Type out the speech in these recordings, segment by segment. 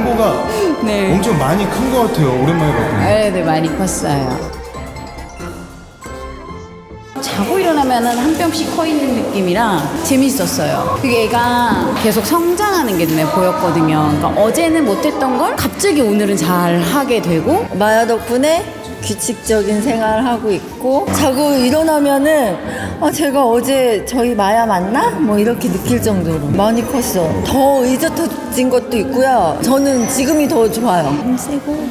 망고가 네. 엄청 많이 큰 것 같아요. 오랜만에 봤더니. 네, 네, 많이 컸어요. 자고 일어나면은 한 뼘씩 커 있는 느낌이라 재밌었어요. 그게 애가 계속 성장하는 게 눈에 보였거든요. 그러니까 어제는 못했던 걸 갑자기 오늘은 잘 하게 되고 마야 덕분에 규칙적인 생활을 하고 있고 자고 일어나면은 아 제가 어제 저희 마야 맞나? 뭐 이렇게 느낄 정도로 많이 컸어. 더 의젓해진 것도 있고요. 저는 지금이 더 좋아요. 힘세고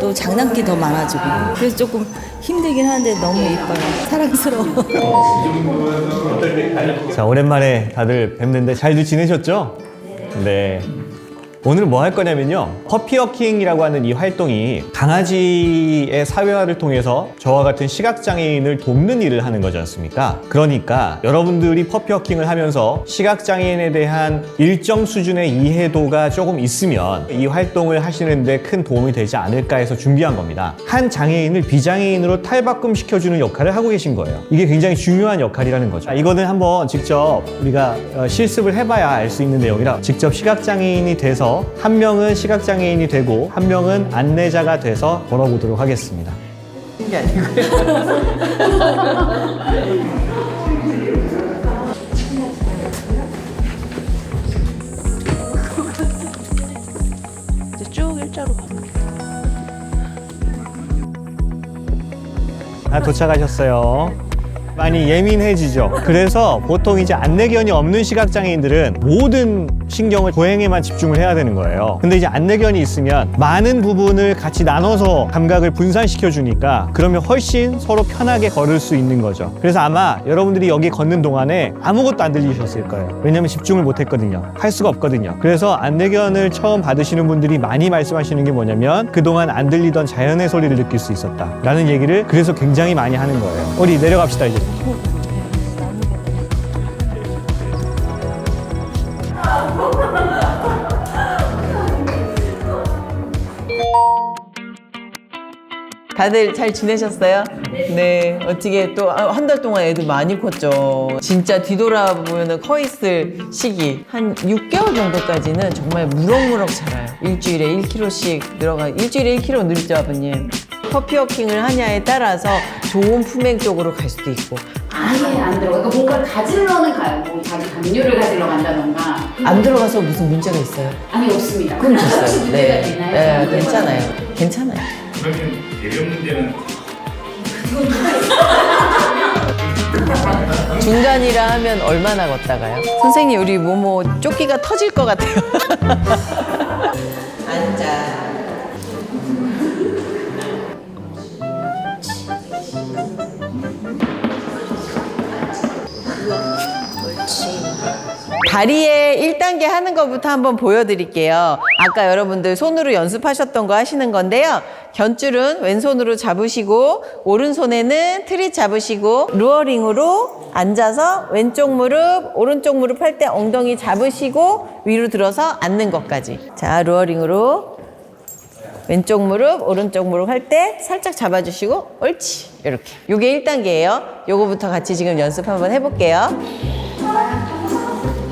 또 장난기 더 많아지고. 그래서 조금 힘들긴 한데 너무 이뻐요. 사랑스러워. 자, 오랜만에 다들 뵙는데 잘들 지내셨죠? 네. 오늘 뭐 할 거냐면요. 퍼피워킹이라고 하는 이 활동이 강아지의 사회화를 통해서 저와 같은 시각장애인을 돕는 일을 하는 거지 않습니까? 그러니까 여러분들이 퍼피워킹을 하면서 시각장애인에 대한 일정 수준의 이해도가 조금 있으면 이 활동을 하시는데 큰 도움이 되지 않을까 해서 준비한 겁니다. 한 장애인을 비장애인으로 탈바꿈 시켜주는 역할을 하고 계신 거예요. 이게 굉장히 중요한 역할이라는 거죠. 자, 이거는 한번 직접 우리가 어, 실습을 해봐야 알 수 있는 내용이라 직접 시각장애인이 돼서 한 명은 시각장애인이 되고 한 명은 안내자가 돼서 걸어보도록 하겠습니다. 일자로 가면 아, 도착하셨어요. 많이 예민해지죠. 그래서 보통 이제 안내견이 없는 시각장애인들은 모든 신경을 보행에만 집중을 해야 되는 거예요. 근데 이제 안내견이 있으면 많은 부분을 같이 나눠서 감각을 분산시켜 주니까 그러면 훨씬 서로 편하게 걸을 수 있는 거죠. 그래서 아마 여러분들이 여기 걷는 동안에 아무것도 안 들리셨을 거예요. 왜냐면 집중을 못 했거든요. 할 수가 없거든요. 그래서 안내견을 처음 받으시는 분들이 많이 말씀하시는 게 뭐냐면 그동안 안 들리던 자연의 소리를 느낄 수 있었다. 라는 얘기를 그래서 굉장히 많이 하는 거예요. 우리 내려갑시다, 이제. 다들 잘 지내셨어요? 네. 어떻게 또 한 달 동안 애들 많이 컸죠. 진짜 뒤돌아보면 커 있을 시기 한 6개월 정도까지는 정말 무럭무럭 자라요. 일주일에 1kg씩 늘어가. 일주일에 1kg 늘죠, 아버님. 퍼피워킹을 하냐에 따라서 좋은 품행 쪽으로 갈 수도 있고 아예 안 들어가. 그러니까 뭔가 가지러는 가요. 뭐 자기 담요를 가지러 간다던가. 안 들어가서 무슨 문제가 있어요? 아니 없습니다. 그럼. 문제가 네. 네, 괜찮아요. 괜찮아요. 그러면 예배 문제는 중간이라 하면 얼마나 걷다가요? 선생님 우리 모모 조끼가 터질 것 같아요. 앉아. 다리에 1단계 하는 것부터 한번 보여드릴게요. 아까 여러분들 손으로 연습하셨던 거 하시는 건데요. 견줄은 왼손으로 잡으시고 오른손에는 트릿 잡으시고 루어링으로 앉아서 왼쪽 무릎, 오른쪽 무릎 할 때 엉덩이 잡으시고 위로 들어서 앉는 것까지. 자, 루어링으로 왼쪽 무릎, 오른쪽 무릎 할 때 살짝 잡아주시고 옳지. 이렇게. 요게 1단계예요. 요거부터 같이 지금 연습 한번 해볼게요.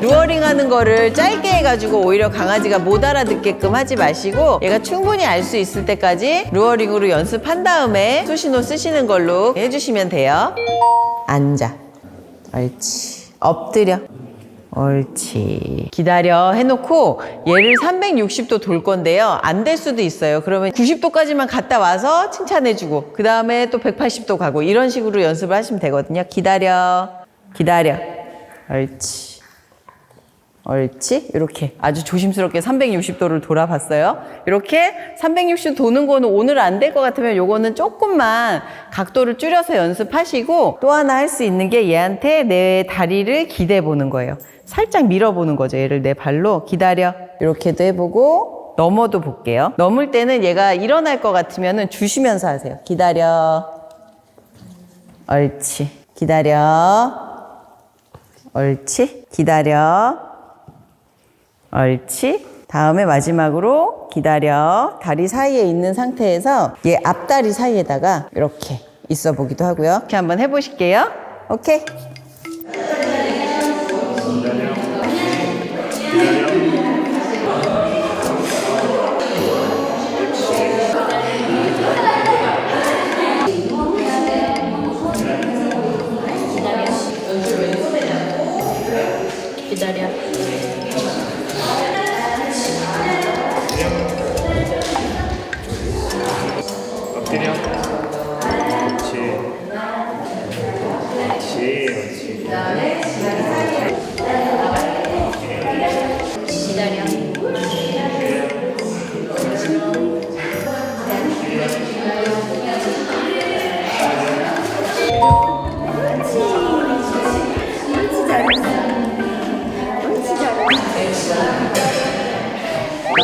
루어링 하는 거를 짧게 해가지고 오히려 강아지가 못 알아듣게끔 하지 마시고 얘가 충분히 알 수 있을 때까지 루어링으로 연습한 다음에 수신호 쓰시는 걸로 해주시면 돼요. 앉아. 옳지. 엎드려. 옳지. 기다려 해놓고 얘를 360도 돌 건데요. 안 될 수도 있어요. 그러면 90도까지만 갔다 와서 칭찬해주고 그 다음에 또 180도 가고 이런 식으로 연습을 하시면 되거든요. 기다려. 기다려. 옳지. 옳지. 이렇게 아주 조심스럽게 360도를 돌아봤어요. 이렇게 360도 도는 거는 오늘 안 될 것 같으면 요거는 조금만 각도를 줄여서 연습하시고 또 하나 할 수 있는 게 얘한테 내 다리를 기대 보는 거예요. 살짝 밀어보는 거죠. 얘를 내 발로 기다려. 이렇게도 해보고 넘어도 볼게요. 넘을 때는 얘가 일어날 것 같으면 주시면서 하세요. 기다려. 옳지. 기다려. 옳지. 기다려. 옳지. 다음에 마지막으로 기다려. 다리 사이에 있는 상태에서 얘 앞다리 사이에다가 이렇게 있어 보기도 하고요. 이렇게 한번 해보실게요. 오케이.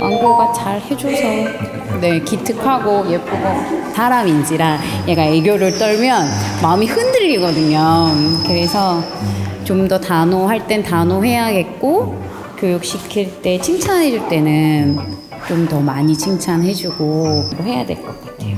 왕고가 잘 해줘서 네 기특하고 예쁘고 사람인지라 얘가 애교를 떨면 마음이 흔들리거든요. 그래서 좀 더 단호할 땐 단호해야겠고 교육시킬 때 칭찬해줄 때는 좀 더 많이 칭찬해주고 해야 될 것 같아요.